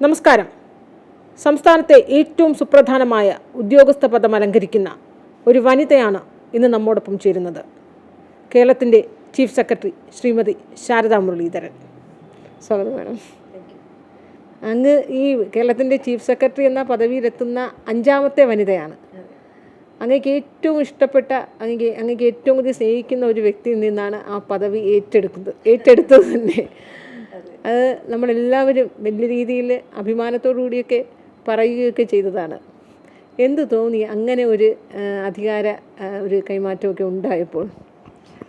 നമസ്കാരം. സംസ്ഥാനത്തെ ഏറ്റവും സുപ്രധാനമായ ഉദ്യോഗസ്ഥ പദം അലങ്കരിക്കുന്ന ഒരു വനിതയാണ് ഇന്ന് നമ്മോടൊപ്പം ചേരുന്നത്. കേരളത്തിന്റെ ചീഫ് സെക്രട്ടറി ശ്രീമതി ശാരദാ മുരളീധരൻ. സ്വാഗതം മാഡം. അങ്ങ് ഈ കേരളത്തിന്റെ ചീഫ് സെക്രട്ടറി എന്ന പദവിയിലെത്തുന്ന അഞ്ചാമത്തെ വനിതയാണ്. അങ്ങേക്ക് ഏറ്റവും ഇഷ്ടപ്പെട്ട അങ്ങേക്ക് അങ്ങേക്ക് ഏറ്റവും കൂടുതൽ സ്നേഹിക്കുന്ന ഒരു വ്യക്തിയിൽ നിന്നാണ് ആ പദവി ഏറ്റെടുക്കുന്നത് ഏറ്റെടുത്തത് തന്നെ. അത്. നമ്മളെല്ലാവരും വലിയ രീതിയിൽ അഭിമാനത്തോടു കൂടിയൊക്കെ പറയുകയൊക്കെ ചെയ്തതാണ്. എന്ത് തോന്നി അങ്ങനെ ഒരു അധികാര ഒരു കൈമാറ്റമൊക്കെ ഉണ്ടായപ്പോൾ?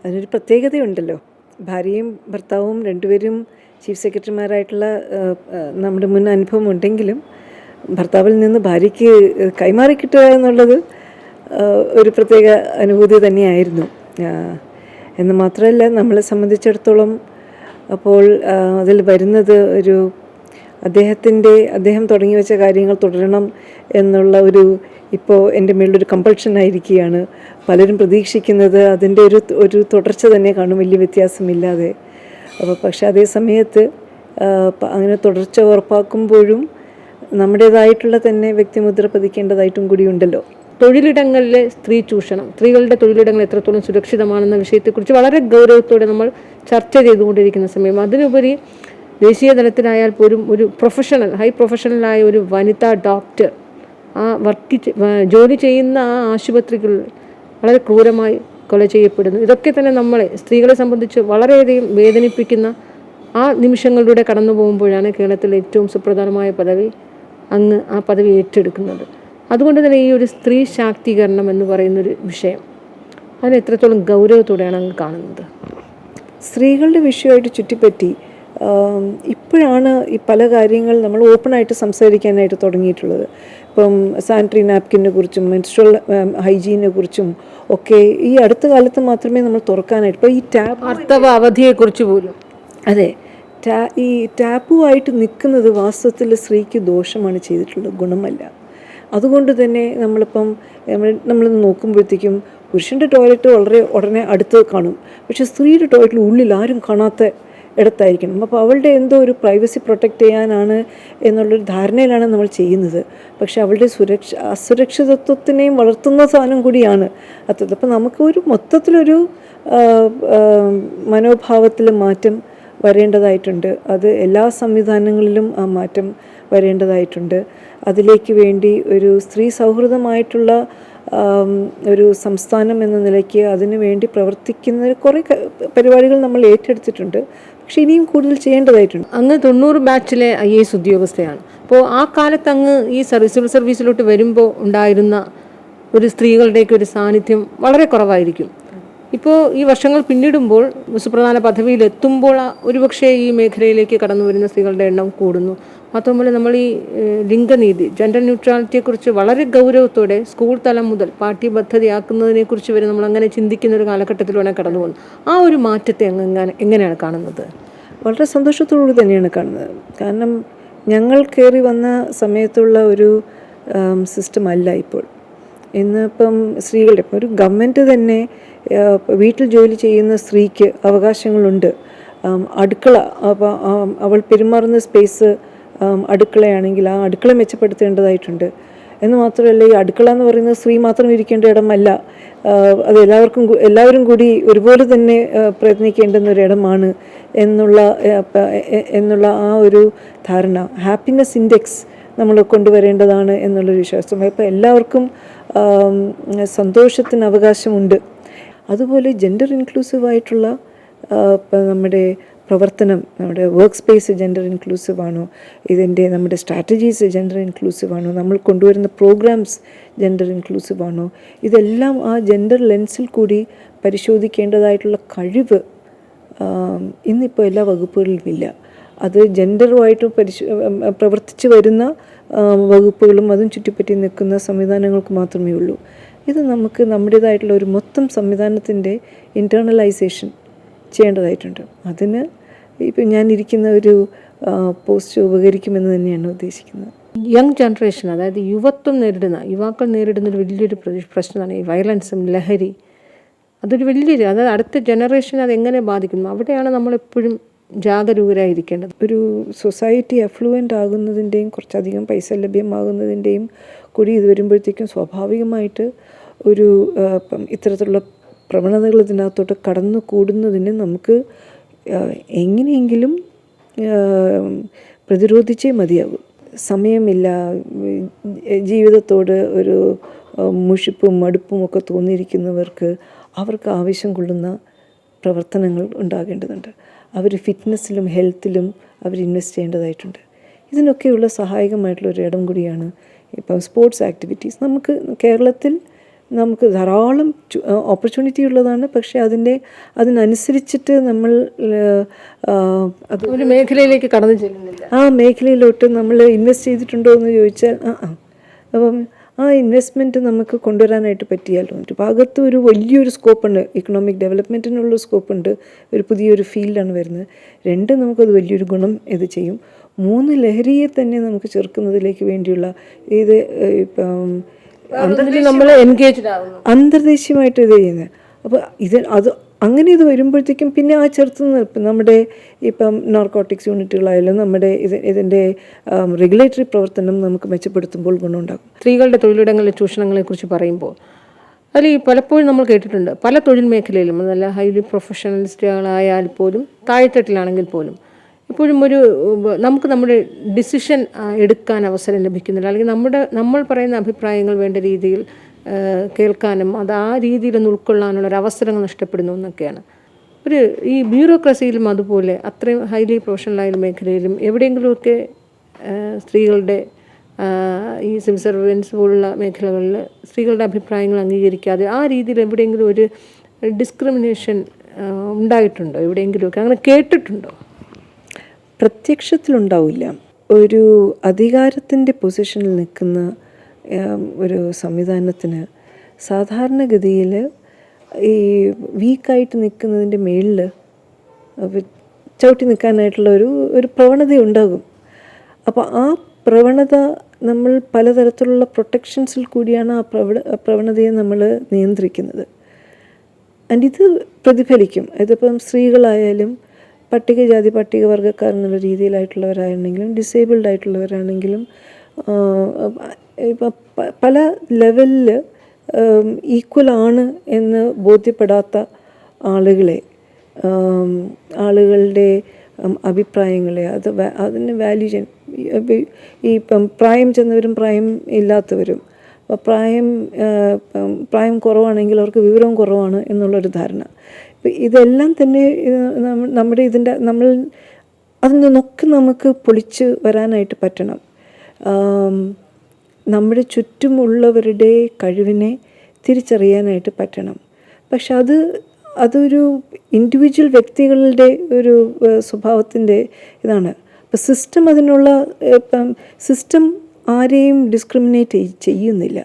അതിനൊരു പ്രത്യേകതയുണ്ടല്ലോ. ഭാര്യയും ഭർത്താവും രണ്ടുപേരും ചീഫ് സെക്രട്ടറിമാരായിട്ടുള്ള നമ്മുടെ മുൻ അനുഭവം ഉണ്ടെങ്കിലും ഭർത്താവിൽ നിന്ന് ഭാര്യയ്ക്ക് കൈമാറി കിട്ടുക എന്നുള്ളത് ഒരു പ്രത്യേക അനുഭൂതി തന്നെയായിരുന്നു. എന്ന് മാത്രമല്ല നമ്മളെ സംബന്ധിച്ചിടത്തോളം അപ്പോൾ അതിൽ വരുന്നത് ഒരു അദ്ദേഹത്തിന്റെ അദ്ദേഹം തുടങ്ങി വെച്ച കാര്യങ്ങൾ തുടരണം എന്നുള്ള ഒരു ഇപ്പോൾ എന്റെ മേളിലൊരു കമ്പൾഷൻ ആയിരിക്കുകയാണ്. പലരും പ്രതീക്ഷിക്കുന്നത് അതിന്റെ ഒരു ഒരു തുടർച്ച തന്നെ കാണും വലിയ വ്യത്യാസമില്ലാതെ. അപ്പോൾ പക്ഷേ അതേ സമയത്ത് അങ്ങനെ തുടർച്ച ഉറപ്പാക്കുമ്പോഴും നമ്മുടേതായിട്ടുള്ള തന്നെ വ്യക്തിമുദ്ര പതിക്കേണ്ടതായിട്ടും കൂടിയുണ്ടല്ലോ തൊഴിലിടങ്ങളിലെ സ്ത്രീ ചൂഷണം സ്ത്രീകളുടെ തൊഴിലിടങ്ങൾ എത്രത്തോളം സുരക്ഷിതമാണെന്ന വിഷയത്തെക്കുറിച്ച് വളരെ ഗൗരവത്തോടെ നമ്മൾ ചർച്ച ചെയ്തുകൊണ്ടിരിക്കുന്ന സമയം. അതിനുപരി ദേശീയ തലത്തിലായാൽ പോലും ഒരു പ്രൊഫഷണൽ ഹൈ പ്രൊഫഷണലായ ഒരു വനിതാ ഡോക്ടർ ആ വർക്ക് ജോലി ചെയ്യുന്ന ആ ആശുപത്രികൾ വളരെ ക്രൂരമായി കൊല ചെയ്യപ്പെടുന്നു. ഇതൊക്കെ തന്നെ നമ്മളെ സ്ത്രീകളെ സംബന്ധിച്ച് വളരെയധികം വേദനിപ്പിക്കുന്ന ആ നിമിഷങ്ങളിലൂടെ കടന്നു പോകുമ്പോഴാണ് കേരളത്തിലെ ഏറ്റവും സുപ്രധാനമായ പദവി അങ്ങ് ആ പദവി ഏറ്റെടുക്കുന്നത്. അതുകൊണ്ട് തന്നെ ഈ ഒരു സ്ത്രീ ശാക്തീകരണം എന്ന് പറയുന്നൊരു വിഷയം അതിന് എത്രത്തോളം ഗൗരവത്തോടെയാണ് അങ്ങ് കാണുന്നത്? സ്ത്രീകളുടെ വിഷയമായിട്ട് ചുറ്റിപ്പറ്റി ഇപ്പോഴാണ് ഈ പല കാര്യങ്ങൾ നമ്മൾ ഓപ്പണായിട്ട് സംസാരിക്കാനായിട്ട് തുടങ്ങിയിട്ടുള്ളത്. ഇപ്പം സാനിറ്ററി നാപ്കിനെ കുറിച്ചും മെൻസ്ട്രൽ ഹൈജീനെ കുറിച്ചും ഒക്കെ ഈ അടുത്ത കാലത്ത് മാത്രമേ നമ്മൾ തുറക്കാനായിട്ട് ഇപ്പോൾ ഈ ടാപ്പ് അർത്ഥവ അവധിയെക്കുറിച്ച് പോലും. അതെ ടാ ഈ ടാപ്പുമായിട്ട് നിൽക്കുന്നത് വാസ്തവത്തിൽ സ്ത്രീക്ക് ദോഷമാണ് ചെയ്തിട്ടുള്ളത് ഗുണമല്ല. അതുകൊണ്ട് തന്നെ നമ്മളിപ്പം നമ്മൾ നോക്കുമ്പോഴത്തേക്കും പുരുഷന്റെ ടോയ്ലറ്റ് വളരെ ഉടനെ അടുത്ത് കാണും. പക്ഷേ സ്ത്രീയുടെ ടോയ്ലറ്റിൽ ഉള്ളിൽ ആരും കാണാത്ത ഇടത്തായിരിക്കണം. അപ്പോൾ അവളുടെ എന്തോ ഒരു പ്രൈവസി പ്രൊട്ടക്റ്റ് ചെയ്യാനാണ് എന്നുള്ളൊരു ധാരണയിലാണ് നമ്മൾ ചെയ്യുന്നത്. പക്ഷേ അവളുടെ സുരക്ഷ അസുരക്ഷിതത്വത്തിനെയും വളർത്തുന്ന സാധനം കൂടിയാണ് അത്തത്. അപ്പോൾ നമുക്ക് ഒരു മൊത്തത്തിലൊരു മനോഭാവത്തിൽ മാറ്റം വരേണ്ടതായിട്ടുണ്ട്. അത് എല്ലാ സംവിധാനങ്ങളിലും ആ മാറ്റം വരേണ്ടതായിട്ടുണ്ട്. അതിലേക്ക് വേണ്ടി ഒരു സ്ത്രീ സൗഹൃദമായിട്ടുള്ള ഒരു സംസ്ഥാനം എന്ന നിലയ്ക്ക് അതിനു വേണ്ടി പ്രവർത്തിക്കുന്ന കുറേ പരിപാടികൾ നമ്മൾ ഏറ്റെടുത്തിട്ടുണ്ട്. പക്ഷേ ഇനിയും കൂടുതൽ ചെയ്യേണ്ടതായിട്ടുണ്ട്. അങ്ങ് തൊണ്ണൂറ് ബാച്ചിലെ ഐ എസ് ഉദ്യോഗസ്ഥയാണ്. അപ്പോൾ ആ കാലത്ത് അങ്ങ് ഈ സിവിൽ സർവീസിലോട്ട് വരുമ്പോൾ ഉണ്ടായിരുന്ന ഒരു സ്ത്രീകളുടെയൊക്കെ ഒരു സാന്നിധ്യം വളരെ കുറവായിരിക്കും. ഇപ്പോൾ ഈ വർഷങ്ങൾ പിന്നിടുമ്പോൾ സുപ്രധാന പദവിയിൽ എത്തുമ്പോൾ ഒരുപക്ഷെ ഈ മേഖലയിലേക്ക് കടന്നു വരുന്ന സ്ത്രീകളുടെ എണ്ണം കൂടുന്നു. മാത്രമല്ല നമ്മൾ ഈ ലിംഗനീതി ജെൻഡർ ന്യൂട്രാലിറ്റിയെക്കുറിച്ച് വളരെ ഗൗരവത്തോടെ സ്കൂൾ തലം മുതൽ പാഠ്യപദ്ധതിയാക്കുന്നതിനെക്കുറിച്ച് വരെ നമ്മൾ അങ്ങനെ ചിന്തിക്കുന്ന ഒരു കാലഘട്ടത്തിലൂടെ കടന്നു പോകുന്നു ആ ഒരു മാറ്റത്തെ എങ്ങനെ എങ്ങനെയാണ് കാണുന്നത്? വളരെ സന്തോഷത്തോടുകൂടി തന്നെയാണ് കാണുന്നത്. കാരണം ഞങ്ങൾ കയറി വന്ന സമയത്തുള്ള ഒരു സിസ്റ്റം അല്ല ഇപ്പോൾ. ഇന്നിപ്പം സ്ത്രീകളുടെ ഇപ്പം ഒരു ഗവൺമെന്റ് തന്നെ വീട്ടിൽ ജോലി ചെയ്യുന്ന സ്ത്രീക്ക് അവകാശങ്ങളുണ്ട്. അടുക്കള അവൾ പെരുമാറുന്ന സ്പേസ് അടുക്കളയാണെങ്കിൽ ആ അടുക്കള മെച്ചപ്പെടുത്തേണ്ടതായിട്ടുണ്ട്. എന്ന് മാത്രമല്ല ഈ അടുക്കള എന്ന് പറയുന്നത് സ്ത്രീ മാത്രം ഇരിക്കേണ്ട ഇടമല്ല. അത് എല്ലാവർക്കും എല്ലാവരും കൂടി ഒരുപോലെ തന്നെ പ്രയത്നിക്കേണ്ടുന്ന ഒരു ഇടമാണ് എന്നുള്ള എന്നുള്ള ആ ഒരു ധാരണ. ഹാപ്പിനെസ് ഇൻഡെക്സ് നമ്മൾ കൊണ്ടുവരേണ്ടതാണ് എന്നുള്ളൊരു വിശ്വാസം അപ്പോൾ എല്ലാവർക്കും സന്തോഷത്തിന് അവകാശമുണ്ട്. അതുപോലെ ജെൻഡർ ഇൻക്ലൂസീവ് ആയിട്ടുള്ള നമ്മുടെ പ്രവർത്തനം നമ്മുടെ വർക്ക് സ്പേസ് ജെൻഡർ ഇൻക്ലൂസീവ് ആണോ? ഇതിന്റെ നമ്മുടെ സ്ട്രാറ്റജീസ് ജെൻഡർ ഇൻക്ലൂസീവ് ആണോ? നമ്മൾ കൊണ്ടുവരുന്ന പ്രോഗ്രാംസ് ജെൻഡർ ഇൻക്ലൂസീവ് ആണോ? ഇതെല്ലാം ആ ജെൻഡർ ലെൻസിൽ കൂടി പരിശോധിക്കേണ്ടതായിട്ടുള്ള കഴിവ് ഇന്നിപ്പോൾ എല്ലാ വകുപ്പുകളിലും ഇല്ല. അത് ജെൻഡറുമായിട്ട് പരിശോ പ്രവർത്തിച്ചു വരുന്ന വകുപ്പുകളും അതും ചുറ്റിപ്പറ്റി നിൽക്കുന്ന സംവിധാനങ്ങൾക്ക് മാത്രമേ ഉള്ളൂ. ഇത് നമുക്ക് നമ്മുടേതായിട്ടുള്ള ഒരു മൊത്തം സംവിധാനത്തിന്റെ ഇന്റേർണലൈസേഷൻ ചെയ്യേണ്ടതായിട്ടുണ്ട്. അതിന് ഇപ്പം ഞാനിരിക്കുന്ന ഒരു പോസ്റ്റ് ഉപകരിക്കുമെന്ന് തന്നെയാണ് ഉദ്ദേശിക്കുന്നത്. യങ് ജനറേഷൻ അതായത് യുവത്വം നേരിടുന്ന യുവാക്കൾ നേരിടുന്ന ഒരു വലിയൊരു പ്ര- പ്രശ്നമാണ് ഈ വയലൻസും ലഹരി. അതൊരു വലിയൊരു അതായത് അടുത്ത ജനറേഷൻ അത് എങ്ങനെ ബാധിക്കുന്നു? അവിടെയാണ് നമ്മളെപ്പോഴും ജാഗരൂകരായിരിക്കേണ്ടത്. ഒരു സൊസൈറ്റി അഫ്ലുവന്റ് ആകുന്നതിന്റെയും കുറച്ചധികം പൈസ ലഭ്യമാകുന്നതിന്റെയും കൂടി ഇത് വരുമ്പോഴത്തേക്കും സ്വാഭാവികമായിട്ട് ഒരു ഇത്തരത്തിലുള്ള പ്രവണതകൾ ഇതിനകത്തോട്ട് കടന്നു കൂടുന്നതിന് നമുക്ക് എങ്ങനെയെങ്കിലും പ്രതിരോധിച്ചേ മതിയാകും. സമയമില്ല. ജീവിതത്തോട് ഒരു മുഷിപ്പും മടുപ്പും ഒക്കെ തോന്നിയിരിക്കുന്നവർക്ക് അവർക്ക് ആവശ്യം കൊള്ളുന്ന പ്രവർത്തനങ്ങൾ ഉണ്ടാകേണ്ടതുണ്ട്. അവർ ഫിറ്റ്നസ്സിലും ഹെൽത്തിലും അവർ ഇൻവെസ്റ്റ് ചെയ്യേണ്ടതായിട്ടുണ്ട്. ഇതിനൊക്കെയുള്ള സഹായകമായിട്ടുള്ള ഒരു ഇടം കൂടിയാണ് ഇപ്പം സ്പോർട്സ് ആക്ടിവിറ്റീസ്. നമുക്ക് കേരളത്തിൽ നമുക്ക് ധാരാളം ഓപ്പർച്യൂണിറ്റി ഉള്ളതാണ്. പക്ഷേ അതിന്റെ അതിനനുസരിച്ചിട്ട് നമ്മൾ അത് ഒരു മേഖലയിലേക്ക് കടന്നു ചെല്ലുന്നില്ല. ആ മേഖലയിലോട്ട് നമ്മൾ ഇൻവെസ്റ്റ് ചെയ്തിട്ടുണ്ടോ എന്ന് ചോദിച്ചാൽ ആ ആ. അപ്പം ആ ഇൻവെസ്റ്റ്മെന്റ് നമുക്ക് കൊണ്ടുവരാനായിട്ട് പറ്റിയാലോ? ഒരു ഭാഗത്ത് ഒരു വലിയൊരു സ്കോപ്പുണ്ട് ഇക്കണോമിക് ഡെവലപ്മെന്റിനുള്ള സ്കോപ്പുണ്ട് ഒരു പുതിയൊരു ഫീൽഡാണ് വരുന്നത്. രണ്ട് നമുക്കത് വലിയൊരു ഗുണം ഇത് ചെയ്യും. മൂന്ന് ലഹരിയെ തന്നെ നമുക്ക് ചെറുക്കുന്നതിലേക്ക് വേണ്ടിയുള്ള ഇത് ഇപ്പം നമ്മൾ എൻഗേജ്ഡ് അന്തർദേശീയമായിട്ട് ഇത് ചെയ്യുന്നത്. അപ്പോൾ ഇത് അത് അങ്ങനെ ഇത് വരുമ്പോഴത്തേക്കും പിന്നെ ആ ചെറുത്ത് ഇപ്പം നമ്മുടെ ഇപ്പം നാർക്കോട്ടിക്സ് യൂണിറ്റുകളായാലും നമ്മുടെ ഇത് ഇതിന്റെ റെഗുലേറ്ററി പ്രവർത്തനം നമുക്ക് മെച്ചപ്പെടുത്തുമ്പോൾ ഗുണമുണ്ടാകും. സ്ത്രീകളുടെ തൊഴിലിടങ്ങളിലെ ചൂഷണങ്ങളെ കുറിച്ച് പറയുമ്പോൾ അതിൽ ഈ പലപ്പോഴും നമ്മൾ കേട്ടിട്ടുണ്ട്. പല തൊഴിൽ മേഖലയിലും നല്ല ഹൈലി പ്രൊഫഷണലിസ്റ്റുകളായാൽ പോലും താഴെത്തട്ടിലാണെങ്കിൽ പോലും ഇപ്പോഴും ഒരു നമുക്ക് നമ്മുടെ ഡിസിഷൻ എടുക്കാൻ അവസരം ലഭിക്കുന്നില്ല. അല്ലെങ്കിൽ നമ്മുടെ നമ്മൾ പറയുന്ന അഭിപ്രായങ്ങൾ വേണ്ട രീതിയിൽ കേൾക്കാനും അത് ആ രീതിയിലൊന്ന് ഉൾക്കൊള്ളാനുള്ള ഒരു അവസരങ്ങൾ നഷ്ടപ്പെടുന്നു എന്നൊക്കെയാണ്. ഒരു ഈ ബ്യൂറോക്രസിയിലും അതുപോലെ അത്രയും ഹൈലി പ്രൊഫഷണലായ മേഖലയിലും എവിടെയെങ്കിലുമൊക്കെ സ്ത്രീകളുടെ ഈ സിവിൽ സർവീസ് പോലുള്ള മേഖലകളിൽ സ്ത്രീകളുടെ അഭിപ്രായങ്ങൾ അംഗീകരിക്കാതെ ആ രീതിയിൽ എവിടെയെങ്കിലും ഒരു ഡിസ്ക്രിമിനേഷൻ ഉണ്ടായിട്ടുണ്ടോ? എവിടെയെങ്കിലുമൊക്കെ അങ്ങനെ കേട്ടിട്ടുണ്ടോ? പ്രത്യക്ഷത്തിലുണ്ടാവില്ല. ഒരു അധികാരത്തിന്റെ പൊസിഷനിൽ നിൽക്കുന്ന ഒരു സംവിധാനത്തിന് സാധാരണഗതിയിൽ ഈ വീക്കായിട്ട് നിൽക്കുന്നതിന്റെ മേളിൽ ചവിട്ടി നിൽക്കാനായിട്ടുള്ള ഒരു ഒരു പ്രവണത ഉണ്ടാകും. അപ്പോൾ ആ പ്രവണത നമ്മൾ പലതരത്തിലുള്ള പ്രൊട്ടക്ഷൻസിൽ കൂടിയാണ് ആ പ്രവണ പ്രവണതയെ നമ്മൾ നിയന്ത്രിക്കുന്നത്. ആൻഡ് ഇത് പ്രതിഫലിക്കും. ഇതിപ്പം സ്ത്രീകളായാലും പട്ടികജാതി പട്ടികവർഗക്കാർ എന്നുള്ള രീതിയിലായിട്ടുള്ളവരാണെങ്കിലും ഡിസേബിൾഡ് ആയിട്ടുള്ളവരാണെങ്കിലും പല ലെവലിൽ ഈക്വൽ ആണ് എന്ന് ബോധ്യപ്പെടാത്ത ആളുകളെ ആളുകളുടെ അഭിപ്രായങ്ങളെ അത് അതിന് വാല്യൂ ചെയ്യാൻ ഈ- ഇപ്പം പ്രായം ചെന്നവരും പ്രായം ഇല്ലാത്തവരും പ്രായം പ്രായം കുറവാണെങ്കിൽ അവർക്ക് വിവരവും കുറവാണ് എന്നുള്ളൊരു ധാരണ. ഇതെല്ലാം തന്നെ നമ്മുടെ ഇതിന്റെ നമ്മൾ അതിൽ നിന്നൊക്കെ നമുക്ക് പൊളിച്ച് വരാനായിട്ട് പറ്റണം. നമ്മുടെ ചുറ്റുമുള്ളവരുടെ കഴിവിനെ തിരിച്ചറിയാനായിട്ട് പറ്റണം. പക്ഷെ അത് അതൊരു ഇൻഡിവിജ്വൽ വ്യക്തികളുടെ ഒരു സ്വഭാവത്തിന്റെ ഇതാണ്. അപ്പം സിസ്റ്റം അതിനുള്ള ഇപ്പം സിസ്റ്റം ആരെയും ഡിസ്ക്രിമിനേറ്റ് ചെയ്യുന്നില്ല.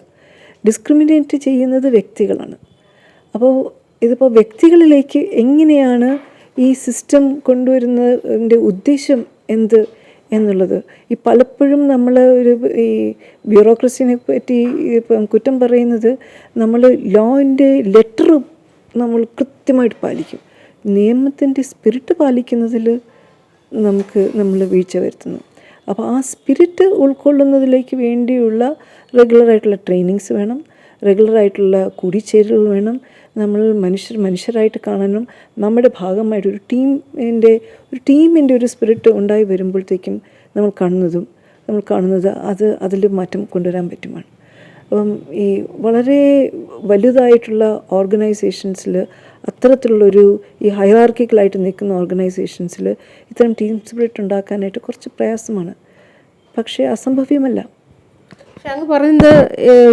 ഡിസ്ക്രിമിനേറ്റ് ചെയ്യുന്നത് വ്യക്തികളാണ്. അപ്പോൾ ഇതിപ്പോൾ വ്യക്തികളിലേക്ക് എങ്ങനെയാണ് ഈ സിസ്റ്റം കൊണ്ടുവരുന്നതിന്റെ ഉദ്ദേശം എന്ത് എന്നുള്ളത്? ഈ പലപ്പോഴും നമ്മൾ ഒരു ഈ ബ്യൂറോക്രസിനെ പറ്റി ഇപ്പം കുറ്റം പറയുന്നത് നമ്മൾ ലോന്റെ ലെറ്ററും നമ്മൾ കൃത്യമായിട്ട് പാലിക്കും. നിയമത്തിന്റെ സ്പിരിറ്റ് പാലിക്കുന്നതിൽ നമുക്ക് നമ്മൾ വീഴ്ച വരുത്തുന്നു. അപ്പോൾ ആ സ്പിരിറ്റ് ഉൾക്കൊള്ളുന്നതിലേക്ക് വേണ്ടിയുള്ള റെഗുലറായിട്ടുള്ള ട്രെയിനിങ്സ് വേണം. റെഗുലറായിട്ടുള്ള കൂടിച്ചേരലുകൾ വേണം. നമ്മൾ മനുഷ്യർ മനുഷ്യരായിട്ട് കാണാനും നമ്മുടെ ഭാഗമായിട്ട് ഒരു ടീമിന്റെ ഒരു ടീമിന്റെ ഒരു സ്പിരിറ്റ് ഉണ്ടായി വരുമ്പോഴത്തേക്കും നമ്മൾ കാണുന്നതും നമ്മൾ കാണുന്നത് അത് അതിൽ മാറ്റം കൊണ്ടുവരാൻ പറ്റുമാണ്. അപ്പം ഈ വളരെ വലുതായിട്ടുള്ള ഓർഗനൈസേഷൻസിൽ അത്തരത്തിലുള്ളൊരു ഈ ഹൈറാർക്കിക്കലായിട്ട് നിൽക്കുന്ന ഓർഗനൈസേഷൻസിൽ ഇത്തരം ടീം സ്പിരിറ്റ് ഉണ്ടാക്കാനായിട്ട് കുറച്ച് പ്രയാസമാണ്. പക്ഷേ അസംഭവ്യമല്ല. പക്ഷെ അങ്ങ് പറയുന്നത്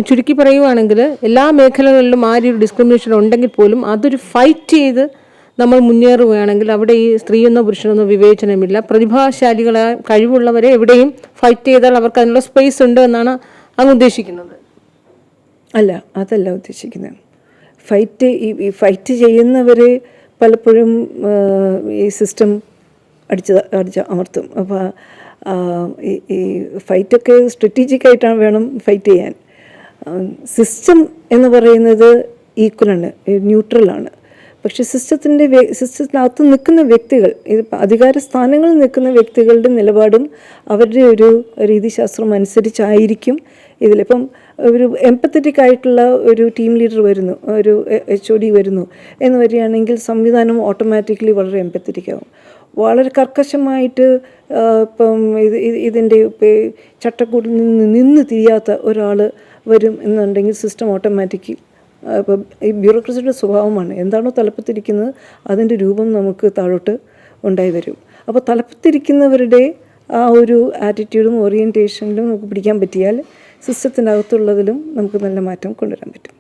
ചുരുക്കി പറയുവാണെങ്കിൽ എല്ലാ മേഖലകളിലും ആ ഒരു ഡിസ്ക്രിമിനേഷൻ ഉണ്ടെങ്കിൽ പോലും അതൊരു ഫൈറ്റ് ചെയ്ത് നമ്മൾ മുന്നേറുകയാണെങ്കിൽ അവിടെ ഈ സ്ത്രീയെന്നോ പുരുഷനെന്നോ വിവേചനമില്ല. പ്രതിഭാശാലികളെ കഴിവുള്ളവരെ എവിടെയും ഫൈറ്റ് ചെയ്താൽ അവർക്ക് അതിനുള്ള സ്പേസ് ഉണ്ട് എന്നാണ് അങ്ങ് ഉദ്ദേശിക്കുന്നത്. അല്ല അതല്ല ഉദ്ദേശിക്കുന്നത്. ഫൈറ്റ് ഈ ഫൈറ്റ് ചെയ്യുന്നവർ പലപ്പോഴും ഈ സിസ്റ്റം അടിച്ച് അടിച്ച് അമർത്തും. അപ്പോൾ ഈ ഫൈറ്റൊക്കെ സ്ട്രാറ്റജിക് ആയിട്ടാണ് വേണം ഫൈറ്റ് ചെയ്യാൻ. സിസ്റ്റം എന്ന് പറയുന്നത് ഈക്വലാണ് ന്യൂട്രലാണ്. പക്ഷെ സിസ്റ്റത്തിന്റെ സിസ്റ്റത്തിനകത്ത് നിൽക്കുന്ന വ്യക്തികൾ അധികാര സ്ഥാനങ്ങളിൽ നിൽക്കുന്ന വ്യക്തികളുടെ നിലപാടും അവരുടെ ഒരു രീതിശാസ്ത്രം അനുസരിച്ചായിരിക്കും ഇതിലിപ്പം ഒരു എംപത്തറ്റിക് ആയിട്ടുള്ള ഒരു ടീം ലീഡർ വരുന്നു ഒരു എച്ച് ഒ ഡി വരുന്നു എന്ന് വരികയാണെങ്കിൽ സംവിധാനം ഓട്ടോമാറ്റിക്കലി വളരെ എംപത്തറ്റിക് ആവും. വളരെ കർക്കശമായിട്ട് ഇപ്പം ഇത് ഇത് ഇതിന്റെ ചട്ടക്കൂടിൽ നിന്ന് നിന്ന് തിരിയാത്ത ഒരാൾ വരും എന്നുണ്ടെങ്കിൽ സിസ്റ്റം ഓട്ടോമാറ്റിക് ഇപ്പം ഈ ബ്യൂറോക്രസിയുടെ സ്വഭാവമാണ്. എന്താണോ തലപ്പത്തിരിക്കുന്നത് അതിന്റെ രൂപം നമുക്ക് താഴോട്ട് ഉണ്ടായി വരും അപ്പോൾ തലപ്പത്തിരിക്കുന്നവരുടെ ആ ഒരു ആറ്റിറ്റ്യൂഡും ഓറിയന്റേഷനിലും നമുക്ക് പിടിക്കാൻ പറ്റിയാൽ സിസ്റ്റത്തിന്റെ അകത്തുള്ളതിലും നമുക്ക് നല്ല മാറ്റം കൊണ്ടുവരാൻ പറ്റും.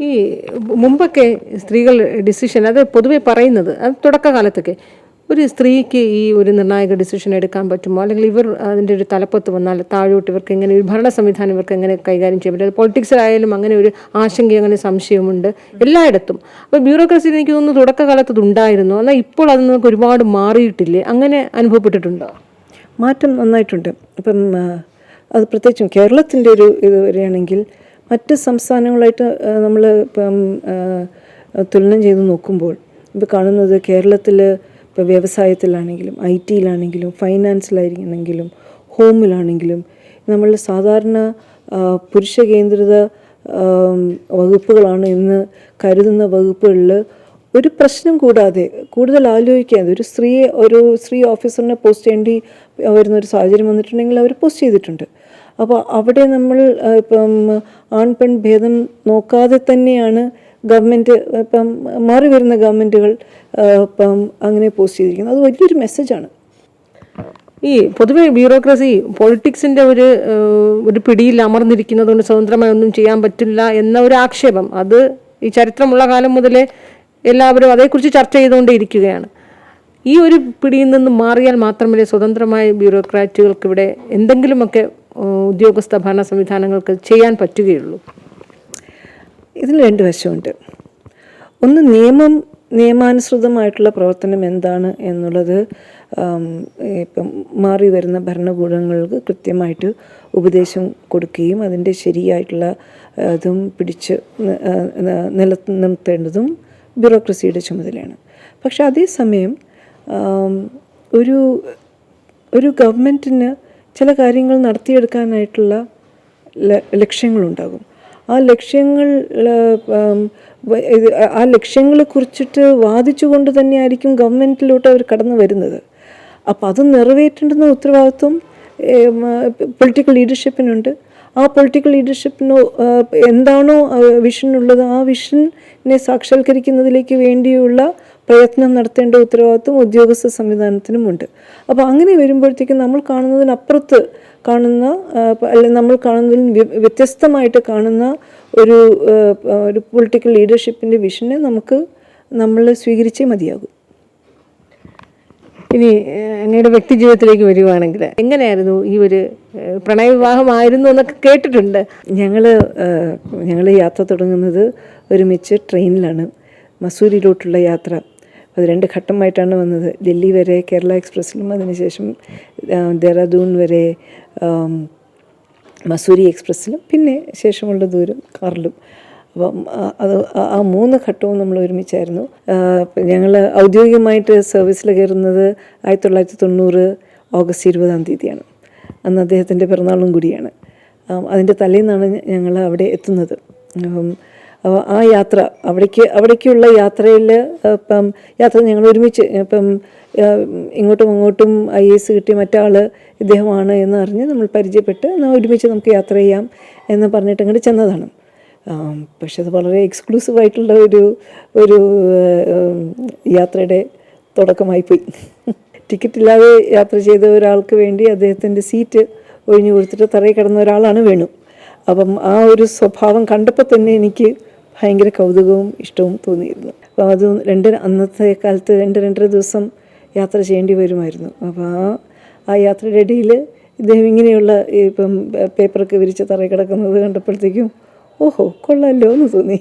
ഈ മുമ്പൊക്കെ സ്ത്രീകൾ ഡിസിഷൻ അത് പൊതുവെ പറയുന്നത് അത് തുടക്കകാലത്തൊക്കെ ഒരു സ്ത്രീക്ക് ഈ ഒരു നിർണായക ഡിസിഷൻ എടുക്കാൻ പറ്റുമോ? അല്ലെങ്കിൽ ഇവർ അതിന്റെ ഒരു തലപ്പത്ത് വന്നാൽ താഴോട്ട് ഇവർക്ക് എങ്ങനെ ഒരു ഭരണ സംവിധാനം ഇവർക്ക് എങ്ങനെ കൈകാര്യം ചെയ്യാൻ പറ്റും? പൊളിറ്റിക്സിലായാലും അങ്ങനെ ഒരു ആശങ്ക അങ്ങനെ സംശയമുണ്ട് എല്ലായിടത്തും. അപ്പോൾ ബ്യൂറോക്രസി എനിക്ക് തോന്നുന്നു തുടക്കകാലത്ത് ഉണ്ടായിരുന്നു എന്നാൽ ഇപ്പോൾ അത് നമുക്ക് ഒരുപാട് മാറിയിട്ടില്ലേ? അങ്ങനെ അനുഭവപ്പെട്ടിട്ടുണ്ടോ? മാറ്റം നന്നായിട്ടുണ്ട്. ഇപ്പം അത് പ്രത്യേകിച്ചും കേരളത്തിന്റെ ഒരു ഇത് വരികയാണെങ്കിൽ മറ്റ് സംസ്ഥാനങ്ങളായിട്ട് നമ്മൾ ഇപ്പം തുലനം ചെയ്ത് നോക്കുമ്പോൾ ഇപ്പോൾ കാണുന്നത് കേരളത്തിൽ ഇപ്പോൾ വ്യവസായത്തിലാണെങ്കിലും ഐ ടിയിലാണെങ്കിലും ഫൈനാൻസിലായിരിക്കുന്നെങ്കിലും ഹോമിലാണെങ്കിലും നമ്മൾ സാധാരണ പുരുഷ കേന്ദ്രിത വകുപ്പുകളാണ് ഇന്ന് കരുതുന്ന വകുപ്പുകളിൽ ഒരു പ്രശ്നം കൂടാതെ കൂടുതൽ ആലോചിക്കാതെ ഒരു സ്ത്രീയെ ഒരു സ്ത്രീ ഓഫീസറിനെ പോസ്റ്റ് ചെയ്യേണ്ടി വരുന്ന ഒരു സാഹചര്യം വന്നിട്ടുണ്ടെങ്കിൽ അവർ പോസ്റ്റ് ചെയ്തിട്ടുണ്ട്. അപ്പോൾ അവിടെ നമ്മൾ ഇപ്പം ആൺ പെൺ ഭേദം നോക്കാതെ തന്നെയാണ് ഗവൺമെന്റ് ഇപ്പം മാറി വരുന്ന ഗവൺമെന്റുകൾ ഇപ്പം അങ്ങനെ പോസ്റ്റ് ചെയ്തിരിക്കുന്നു. അത് വലിയൊരു മെസ്സേജാണ്. ഈ പൊതുവെ ബ്യൂറോക്രസി പൊളിറ്റിക്സിന്റെ ഒരു ഒരു പിടിയിൽ അമർന്നിരിക്കുന്നത് കൊണ്ട് സ്വതന്ത്രമായി ഒന്നും ചെയ്യാൻ പറ്റില്ല എന്ന ഒരു ആക്ഷേപം. അത് ഈ ചരിത്രമുള്ള കാലം മുതലേ എല്ലാവരും അതേക്കുറിച്ച് ചർച്ച ചെയ്തുകൊണ്ടേ ഇരിക്കുകയാണ് ഈ ഒരു പിടിയിൽ നിന്ന് മാറിയാൽ മാത്രമല്ലേ സ്വതന്ത്രമായ ബ്യൂറോക്രാറ്റുകൾക്ക് ഇവിടെ എന്തെങ്കിലുമൊക്കെ ഉദ്യോഗസ്ഥ ഭരണ സംവിധാനങ്ങൾക്ക് ചെയ്യാൻ പറ്റുകയുള്ളൂ. ഇതിന് രണ്ട് വശമുണ്ട്. ഒന്ന് നിയമം നിയമാനുസൃതമായിട്ടുള്ള പ്രവർത്തനം എന്താണ് എന്നുള്ളത് ഇപ്പം മാറി വരുന്ന ഭരണകൂടങ്ങൾക്ക് കൃത്യമായിട്ട് ഉപദേശം കൊടുക്കുകയും അതിന്റെ ശരിയായിട്ടുള്ള ഇതും പിടിച്ച് ന- ആ, ന- നിലത്ത് നിർത്തേണ്ടതും ബ്യൂറോക്രസിയുടെ ചുമതലയാണ്. പക്ഷെ അതേസമയം ഒരു ഒരു ഗവൺമെന്റിന് ചില കാര്യങ്ങൾ നടത്തിയെടുക്കാനായിട്ടുള്ള ലക്ഷ്യങ്ങളുണ്ടാകും. ആ ലക്ഷ്യങ്ങൾ ആ, ലക്ഷ്യങ്ങളെ കുറിച്ചിട്ട് വാദിച്ചുകൊണ്ട് തന്നെയായിരിക്കും ഗവൺമെന്റിലോട്ട് അവർ കടന്നു വരുന്നത്. അപ്പോൾ അത് നിറവേറ്റേണ്ടുന്ന ഉത്തരവാദിത്വം പൊളിറ്റിക്കൽ ലീഡർഷിപ്പിനുണ്ട് ആ പൊളിറ്റിക്കൽ ലീഡർഷിപ്പിന് എന്താണോ വിഷനുള്ളത് ആ വിഷനെ സാക്ഷാത്കരിക്കുന്നതിലേക്ക് വേണ്ടിയുള്ള പ്രയത്നം നടത്തേണ്ട ഉത്തരവാദിത്വം ഉദ്യോഗസ്ഥ സംവിധാനത്തിനുമുണ്ട്. അപ്പോൾ അങ്ങനെ വരുമ്പോഴത്തേക്കും നമ്മൾ കാണുന്നതിനപ്പുറത്ത് കാണുന്ന അല്ല അല്ലെങ്കിൽ നമ്മൾ കാണുന്നതിൽ വ്യ- വ്യത്യസ്തമായിട്ട് കാണുന്ന ഒരു ഒരു പൊളിറ്റിക്കൽ ലീഡർഷിപ്പിന്റെ വിഷനെ നമുക്ക് നമ്മൾ സ്വീകരിച്ചേ മതിയാകും. ഇനി ഏഹ്, വ്യക്തി ജീവിതത്തിലേക്ക് വരുവാണെങ്കിൽ എങ്ങനെയായിരുന്നു ഈ ഒരു പ്രണയവിവാഹമായിരുന്നു എന്നൊക്കെ കേട്ടിട്ടുണ്ട്. ഞങ്ങൾ ഞങ്ങൾ യാത്ര തുടങ്ങുന്നത് ഒരുമിച്ച് ട്രെയിനിലാണ്. മസൂരിയിലോട്ടുള്ള യാത്ര. അത് രണ്ട് ഘട്ടമായിട്ടാണ് വന്നത്. ഡൽഹി വരെ കേരള എക്സ്പ്രസ്സിലും അതിനുശേഷം ദെഹ്റാദൂൺ വരെ മസൂരി എക്സ്പ്രസ്സിലും പിന്നെ ശേഷമുള്ള ദൂരം കാറിലും. അപ്പം അത് ആ- മൂന്ന് ഘട്ടവും നമ്മൾ ഒരുമിച്ചായിരുന്നു. ഞങ്ങൾ ഔദ്യോഗികമായിട്ട് സർവീസിൽ കയറുന്നത് ആയിരത്തി തൊള്ളായിരത്തി തൊണ്ണൂറ് ഓഗസ്റ്റ് ഇരുപതാം തീയതിയാണ്. അന്ന് അദ്ദേഹത്തിന്റെ പിറന്നാളും കൂടിയാണ്. അതിന്റെ തലേന്നാണ് ഞങ്ങൾ അവിടെ എത്തുന്നത്. ആ യാത്ര അവിടേക്ക് അവിടേക്കുള്ള യാത്രയിൽ ഇപ്പം യാത്ര ഞങ്ങൾ ഒരുമിച്ച് ഇപ്പം ഇങ്ങോട്ടും അങ്ങോട്ടും ഐ എസ് കിട്ടിയ മറ്റാൾ ഇദ്ദേഹമാണ് എന്ന് അറിഞ്ഞ് നമ്മൾ പരിചയപ്പെട്ട് എന്നാൽ ഒരുമിച്ച് നമുക്ക് യാത്ര ചെയ്യാം എന്ന് പറഞ്ഞിട്ട് അങ്ങോട്ട് ചെന്നതാണ്. പക്ഷെ അത് വളരെ എക്സ്ക്ലൂസീവ് ആയിട്ടുള്ള ഒരു ഒരു യാത്രയുടെ തുടക്കമായിപ്പോയി. ടിക്കറ്റ് ഇല്ലാതെ യാത്ര ചെയ്ത ഒരാൾക്ക് വേണ്ടി അദ്ദേഹത്തിന്റെ സീറ്റ് ഒഴിഞ്ഞു കൊടുത്തിട്ട് തറയിൽ കിടന്ന ഒരാളാണ് വേണു. അപ്പം ആ ഒരു സ്വഭാവം കണ്ടപ്പോൾ തന്നെ എനിക്ക് ഭയങ്കര കൗതുകവും ഇഷ്ടവും തോന്നിയിരുന്നു. അപ്പോൾ അത് രണ്ട് അന്നത്തെ കാലത്ത് രണ്ട് രണ്ടര ദിവസം യാത്ര ചെയ്യേണ്ടി വരുമായിരുന്നു. അപ്പോൾ ആ ആ യാത്രയുടെ ഇടയിൽ ഇദ്ദേഹം ഇങ്ങനെയുള്ള ഇപ്പം പേപ്പറൊക്കെ വിരിച്ച് തറയിൽ കിടക്കുന്നത് കണ്ടപ്പോഴത്തേക്കും ഓഹോ കൊള്ളാമല്ലോ എന്ന് തോന്നി.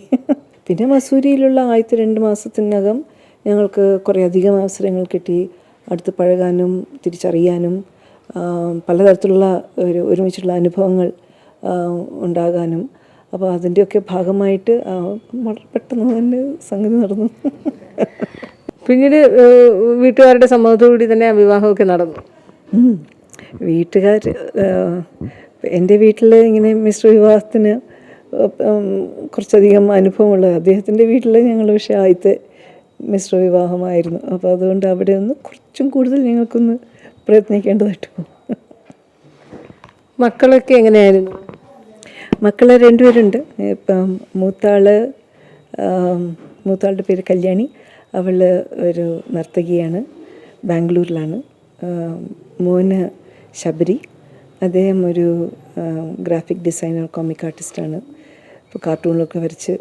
പിന്നെ മസൂരിയിലുള്ള ആദ്യത്തെ രണ്ട് മാസത്തിനകം ഞങ്ങൾക്ക് കുറേ അധികം അവസരങ്ങൾ കിട്ടി. അടുത്ത് പഴകാനും തിരിച്ചറിയാനും പലതരത്തിലുള്ള ഒരു ഒരുമിച്ചുള്ള അനുഭവങ്ങൾ ഉണ്ടാകാനും. അപ്പോൾ അതിന്റെയൊക്കെ ഭാഗമായിട്ട് വളരെ പെട്ടെന്ന് തന്നെ സംഗതി നടന്നു പിന്നീട് വീട്ടുകാരുടെ സമ്മതത്തോടുകൂടി തന്നെ ആ വിവാഹമൊക്കെ നടന്നു. വീട്ടുകാർ എന്റെ വീട്ടിൽ ഇങ്ങനെ മിശ്ര വിവാഹത്തിന് കുറച്ചധികം അനുഭവമുള്ള അദ്ദേഹത്തിന്റെ വീട്ടിൽ ഞങ്ങൾ പക്ഷേ ആദ്യത്തെ മിശ്ര വിവാഹമായിരുന്നു അപ്പോൾ അതുകൊണ്ട് അവിടെ ഒന്ന് കുറച്ചും കൂടുതൽ ഞങ്ങൾക്കൊന്ന് പ്രയത്നിക്കേണ്ടതായിട്ട്. മക്കളൊക്കെ എങ്ങനെയായിരുന്നു മക്കൾ രണ്ടുപേരുണ്ട്. ഇപ്പം മൂത്താൾ ആം, മൂത്താളുടെ പേര് കല്യാണി. അവൾ ഒരു നർത്തകിയാണ് ബാംഗ്ലൂരിലാണ്. മോന് ശബരി. അദ്ദേഹം ഒരു ഗ്രാഫിക് ഡിസൈനർ കോമിക് ആർട്ടിസ്റ്റാണ്. ഇപ്പോൾ കാർട്ടൂണിലൊക്കെ വരച്ച്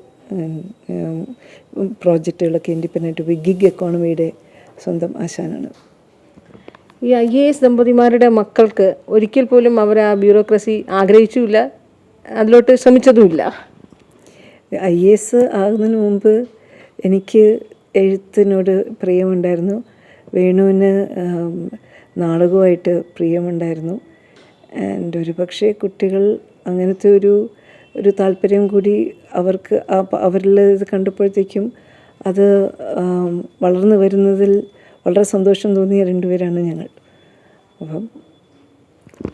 പ്രോജക്റ്റുകളൊക്കെ ഇൻഡിപെൻഡന്റ് പോയി ഗിഗ് എക്കോണമിയുടെ സ്വന്തം ആശാനാണ്. ഈ ഐ എ എസ് ദമ്പതിമാരുടെ മക്കൾക്ക് ഒരിക്കൽ പോലും അവർ ആ ബ്യൂറോക്രസി ആഗ്രഹിച്ചുമില്ല. അതിലോട്ട് ശ്രമിച്ചതുമില്ല. ഐ എ എസ് ആകുന്നതിന് മുമ്പ് എനിക്ക് എഴുത്തിനോട് പ്രിയമുണ്ടായിരുന്നു. വേണുവിന് നാടകവുമായിട്ട് പ്രിയമുണ്ടായിരുന്നു. ആൻഡ് ഒരു പക്ഷേ കുട്ടികൾ അങ്ങനത്തെ ഒരു ഒരു താല്പര്യം കൂടി അവർക്ക് അവരിൽ ഇത് കണ്ടപ്പോഴത്തേക്കും അത് വളർന്നു വരുന്നതിൽ വളരെ സന്തോഷം തോന്നിയ രണ്ടുപേരാണ് ഞങ്ങൾ. അപ്പം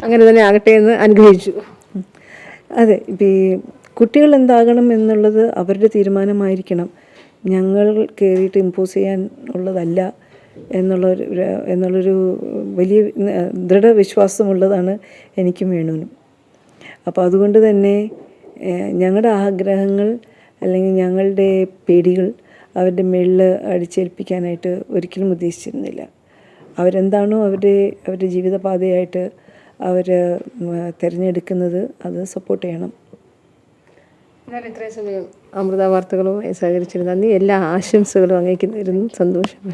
അങ്ങനെ തന്നെ ആകട്ടെ എന്ന് അനുഗ്രഹിച്ചു. അതെ ഈ കുട്ടികൾ എന്താകണം എന്നുള്ളത് അവരുടെ തീരുമാനമായിരിക്കണം. ഞങ്ങൾ കയറിയിട്ട് ഇമ്പോസ് ചെയ്യാൻ ഉള്ളതല്ല എന്നുള്ളൊരു എന്നുള്ളൊരു വലിയ ദൃഢ ദൃഢവിശ്വാസമുള്ളതാണ് എനിക്കും വേണുവിനും. അപ്പോൾ അതുകൊണ്ട് തന്നെ ഞങ്ങളുടെ ആഗ്രഹങ്ങൾ അല്ലെങ്കിൽ ഞങ്ങളുടെ പേടികൾ അവരുടെ മേളിൽ അടിച്ചേൽപ്പിക്കാനായിട്ട് ഒരിക്കലും ഉദ്ദേശിച്ചിരുന്നില്ല. അവരെന്താണോ അവരുടെ അവരുടെ ജീവിതപാതയായിട്ട് അവർ തിരഞ്ഞെടുക്കുന്നത് അത് സപ്പോർട്ട് ചെയ്യണം. എന്നാൽ ഇത്രയും സമയം അമൃത വാർത്തകളുമായി സഹകരിച്ചിരുന്നു. നന്ദി. എല്ലാ ആശംസകളും അങ്ങേക്ക് നേരുന്നു. സന്തോഷം.